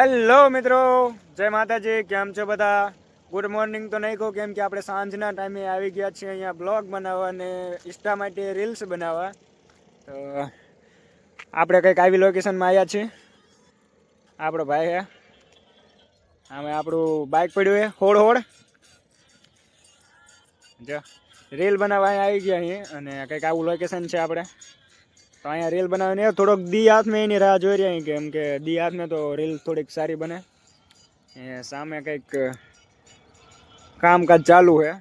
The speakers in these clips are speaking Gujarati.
હેલો મિત્રો. જય માતાજી. કેમ છો બધા? ગુડ મોર્નિંગ તો નહીં કહું, કેમ કે આપણે સાંજના ટાઈમે આવી ગયા છીએ અહીંયા બ્લોગ બનાવવા અને ઇન્સ્ટા માટે રીલ્સ બનાવવા. તો આપણે કંઈક આવી લોકેશનમાં આવ્યા છીએ. આપણો ભાઈ હે. આમે આપણું બાઇક પડ્યું હે. હોડ હોડ જો. રીલ બનાવવા આવી ગયા અહીં અને કંઈક આવું લોકેશન છે આપણે. તો અહીંયા રીલ બનાવીને થોડોક દી હાથમાં એની રાહ જોઈ રહ્યા કેમ કે દી હાથમાં તો રીલ થોડીક સારી બને. એ સામે કંઈક કામકાજ ચાલુ છે.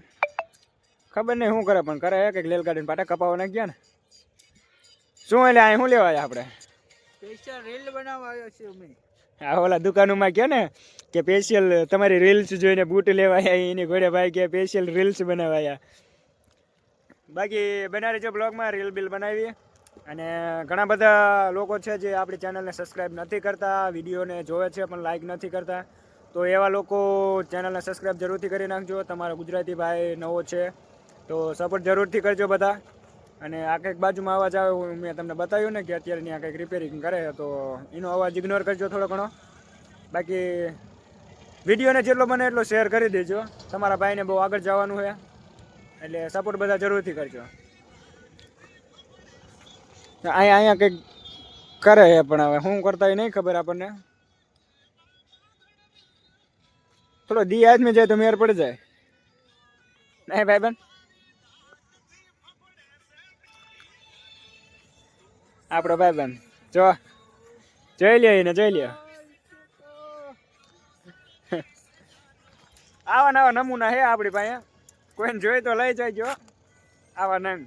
ખબર નહીં શું કરે પણ કરે કંઈક લેલ કાઢીને પાટા કપાવવાના ગયા ને. શું એટલે અહીં શું લેવા આપણે? સ્પેશિયલ રીલ બનાવવા આવ્યો છે અમે. આ ઓલા દુકાનોમાં કહે ને કે સ્પેશિયલ તમારી રીલ્સ જોઈને બૂટ લેવાયા એની ઘોડે ભાઈ કે સ્પેશિયલ રીલ્સ બનાવાયા બાકી બનાવી જો બ્લોગમાં રીલ બિલ બનાવીએ. અને ઘણા બધા લોકો છે જે આપણી ચેનલને સબસ્ક્રાઈબ નથી કરતા, વિડીયોને જોવે છે પણ લાઈક નથી કરતા. તો એવા લોકો ચેનલને સબસ્ક્રાઈબ જરૂરથી કરી નાખજો. તમારો ગુજરાતી ભાઈ નવો છે તો સપોર્ટ જરૂરથી કરજો બધા. અને આ કંઈક બાજુમાં અવાજ આવે મેં તમને બતાવ્યું ને કે અત્યારે ત્યાં કંઈક રિપેરિંગ કરે તો એનો અવાજ ઇગ્નોર કરજો થોડો ઘણો. બાકી વિડીયોને જેટલો બને એટલો શેર કરી દેજો. તમારા ભાઈને બહુ આગળ જવાનું છે. એટલે સપોર્ટ બધા જરૂરથી કરજો. અહીંયા અહીંયા કંઈક કરે છે પણ હવે. શું કરતા એ નહીં ખબર આપણને. થોડો દી આદમી જાય તો મેર પડી જાય. નહીં ભાઈ બેન આપણો ભાઈ બેન જો. જોઈ લ્યો એને, જોઈ લ્યો. આવા નવા નમૂના હે આપણી પાસે. કોઈને જોઈ તો લઈ જાય આવા નંગ.